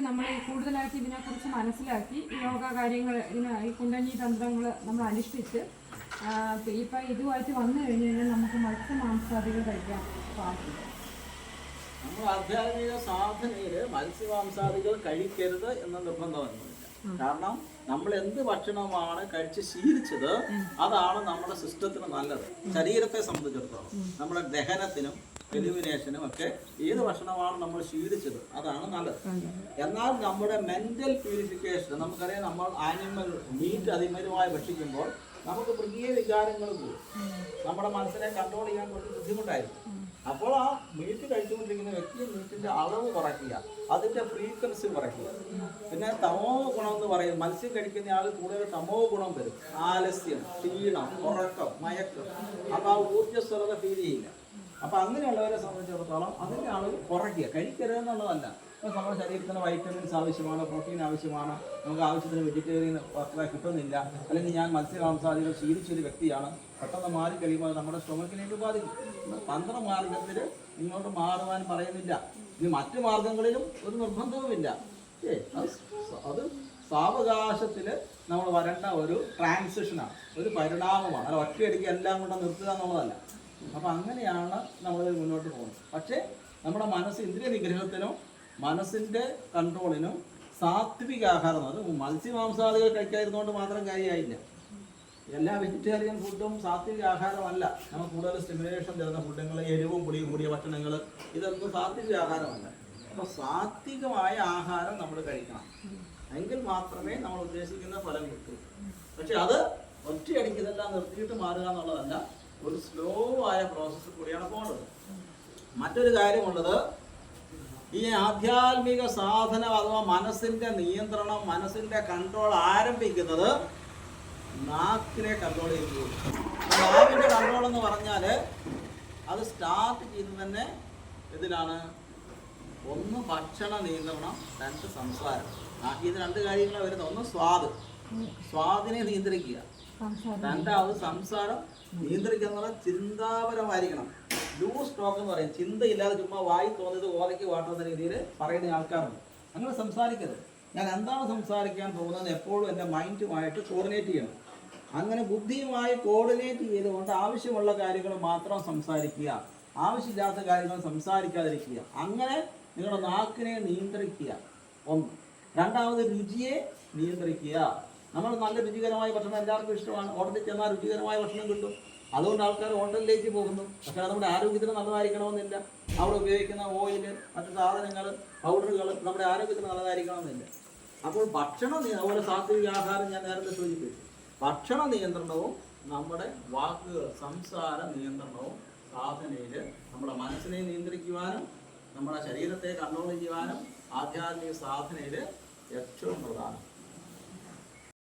നമ്മൾ കൂടുതലായിട്ട് ഇതിനെക്കുറിച്ച് മനസ്സിലാക്കി യോഗ കാര്യങ്ങൾ ഇതിന് ഈ കുണ്ടഞ്ഞി തന്ത്രങ്ങൾ നമ്മൾ അനുഷ്ഠിച്ച് ഇപ്പം ഇതുമായിട്ട് വന്നു കഴിഞ്ഞു കഴിഞ്ഞാൽ നമുക്ക് മത്സ്യമാംസാദികൾ കഴിക്കാൻ പാടില്ല നമ്മൾ ആധ്യാത്മിക സാധനയിൽ മത്സ്യമാംസാദികൾ കഴിക്കരുത് എന്ന നിർബന്ധമൊന്നുമില്ല കാരണം നമ്മൾ എന്ത് ഭക്ഷണമാണ് കഴിച്ച് ശീലിച്ചത് അതാണ് നമ്മുടെ സിസ്റ്റത്തിന് നല്ലത്. ശരീരത്തെ സംബന്ധിച്ചിടത്തോളം. നമ്മുടെ ദഹനത്തിനും എലിമിനേഷനും ഒക്കെ ഏത് ഭക്ഷണമാണ് നമ്മൾ ശീലിച്ചത്? അതാണ് നല്ലത്. എന്നാൽ നമ്മുടെ മെന്റൽ പ്യൂരിഫിക്കേഷൻ നമുക്കറിയാം നമ്മൾ ആനിമൽ മീറ്റ് അതിമരുമായി ഭക്ഷിക്കുമ്പോൾ നമുക്ക് മൃഗീയ വികാരങ്ങൾ കൂടും. നമ്മുടെ മനസ്സിനെ കൺട്രോൾ ചെയ്യാൻ കുറച്ച് ബുദ്ധിമുട്ടായിരിക്കും. അപ്പോൾ ആ മീറ്റ് കഴിച്ചുകൊണ്ടിരിക്കുന്ന വ്യക്തി മീറ്റിന്റെ അളവ് കുറയ്ക്കുക അതിന്റെ ഫ്രീക്വൻസി കുറയ്ക്കുക. പിന്നെ തമോ ഗുണം എന്ന് പറയും. മത്സ്യം കഴിക്കുന്ന ആൾ കൂടുതൽ തമോ ഗുണം വരും. ആലസ്യം ക്ഷീണം ഉറക്കം മയക്കം. അപ്പൊ ആ ഊർജസ്വലത ഫീൽ ചെയ്യില്ല. അപ്പൊ അങ്ങനെയുള്ളവരെ സംബന്ധിച്ചിടത്തോളം അതിന്റെ അളവ് കുറയ്ക്കുക. കഴിക്കരുത് എന്നുള്ളതല്ല. നമ്മുടെ ശരീരത്തിന് വൈറ്റമിൻസ് ആവശ്യമാണ് പ്രോട്ടീൻ ആവശ്യമാണ്. നമുക്ക് ആവശ്യത്തിന് വെജിറ്റേറിയൻ അത്ര കിട്ടുന്നില്ല. അല്ലെങ്കിൽ ഞാൻ മത്സ്യമാംസാദികൾ ശീലിച്ചൊരു വ്യക്തിയാണ്. പെട്ടെന്ന് മാറി കഴിയുമ്പോൾ നമ്മുടെ സ്റ്റൊമക്കിലേക്ക് ബാധിക്കും. തന്ത്രമാർഗത്തിൽ ഇങ്ങോട്ട് മാറുവാൻ പറയുന്നില്ല. ഇനി മറ്റു മാർഗങ്ങളിലും ഒരു നിർബന്ധവുമില്ല. ഏ അത് സാവകാശത്തിൽ നമ്മൾ വരേണ്ട ഒരു ട്രാൻസിഷനാണ് ഒരു പരിണാമമാണ്. അല്ല ഒറ്റയടിക്ക് എല്ലാം കൊണ്ട് നിർത്തുക എന്നുള്ളതല്ല. അപ്പം അങ്ങനെയാണ് നമ്മൾ മുന്നോട്ട് പോകുന്നത്. പക്ഷേ നമ്മുടെ മനസ്സ് ഇന്ദ്രിയ നിഗ്രഹത്തിനും മനസ്സിന്റെ കൺട്രോളിനും സാത്വിക ആഹാരം അത് മത്സ്യമാംസാദികൾ കഴിക്കാതിരുന്നുകൊണ്ട് മാത്രം കാര്യമായില്ല. എല്ലാ വെജിറ്റേറിയൻ ഫുഡും സാത്വിക ആഹാരമല്ല. നമ്മൾ കൂടുതൽ സ്റ്റിമുലേഷൻ തരുന്ന ഫുഡുകൾ എരിവും പുളിയും കൂടിയ ഭക്ഷണങ്ങൾ ഇതൊന്നും സാത്വിക ആഹാരമല്ല. അപ്പോൾ സാത്വികമായ ആഹാരം നമ്മൾ കഴിക്കണം. എങ്കിൽ മാത്രമേ നമ്മൾ ഉദ്ദേശിക്കുന്ന ഫലം കിട്ടൂ. പക്ഷെ അത് ഒറ്റയടിക്ക് ഇതെല്ലാം നിർത്തിയിട്ട് മാറുക എന്നുള്ളതല്ല. ഒരു സ്ലോ ആയ പ്രോസസ്സ് കൂടിയാണ് പോകേണ്ടത് മറ്റൊരു കാര്യമുള്ളത് ഈ ആധ്യാത്മിക സാധനം അഥവാ മനസ്സിന്റെ നിയന്ത്രണം മനസ്സിന്റെ കൺട്രോൾ ആരംഭിക്കുന്നത് നാക്കിനെ കൺട്രോൾ ചെയ്യുന്നു നാവിന്റെ കൺട്രോൾ എന്ന് പറഞ്ഞാൽ അത് സ്റ്റാർട്ട് ചെയ്ത് തന്നെ ഇതിലാണ് ഒന്ന് ഭക്ഷണ നിയന്ത്രണം രണ്ട് സംസാരം. നാക്കിന് രണ്ട് കാര്യങ്ങളാണ് വരുന്നത്. ഒന്ന് സ്വാദ്. സ്വാദിനെ നിയന്ത്രിക്കുക. രണ്ടാമത് സംസാരം പറഞ്ഞാൽ ചിന്താപരമായിരിക്കണം. ലൂസ് ടോക്ക് എന്ന് പറയും. ചിന്തയില്ലാതെ ചുമ്മാ വായി തോന്നിയത് ഓലയ്ക്ക് വാട്ടുന്ന രീതിയിൽ പറയുന്ന ആൾക്കാരുണ്ട്. അങ്ങനെ സംസാരിക്കരുത്. ഞാൻ എന്താണ് സംസാരിക്കാൻ പോകുന്നത് എപ്പോഴും എന്റെ മൈൻഡുമായിട്ട് കോർഡിനേറ്റ് ചെയ്യണം. അങ്ങനെ ബുദ്ധിയുമായി കോർഡിനേറ്റ് ചെയ്തുകൊണ്ട് ആവശ്യമുള്ള കാര്യങ്ങൾ മാത്രം സംസാരിക്കുക. ആവശ്യമില്ലാത്ത കാര്യങ്ങൾ സംസാരിക്കാതിരിക്കുക. അങ്ങനെ നിങ്ങളുടെ നാക്കിനെ നിയന്ത്രിക്കുക. ഒന്ന്. രണ്ടാമത് രുചിയെ നിയന്ത്രിക്കുക. നമ്മൾ നല്ല രുചികരമായ ഭക്ഷണം എല്ലാവർക്കും ഇഷ്ടമാണ്. ഹോട്ടലിൽ ചെന്നാൽ രുചികരമായ ഭക്ഷണം കിട്ടും. അതുകൊണ്ട് ആൾക്കാർ ഹോട്ടലിലേക്ക് പോകുന്നു. പക്ഷേ നമ്മുടെ ആരോഗ്യത്തിന് നല്ലതായിരിക്കണമെന്നില്ല. അവിടെ ഉപയോഗിക്കുന്ന ഓയിൽ മറ്റു സാധനങ്ങൾ പൗഡറുകൾ നമ്മുടെ ആരോഗ്യത്തിന് നല്ലതായിരിക്കണമെന്നില്ല. അപ്പോൾ ഭക്ഷണ അതുപോലെ സാത്വിക ആഹാരം ഞാൻ നേരത്തെ സൂചിപ്പിച്ചു. ഭക്ഷണ നിയന്ത്രണവും നമ്മുടെ വാക്കുകൾ സംസാര നിയന്ത്രണവും സാധനയിൽ നമ്മുടെ മനസ്സിനെ നിയന്ത്രിക്കുവാനും നമ്മുടെ ശരീരത്തെ കൺട്രോൾ ചെയ്യുവാനും ആധ്യാത്മിക സാധനയിൽ ഏറ്റവും പ്രധാനം.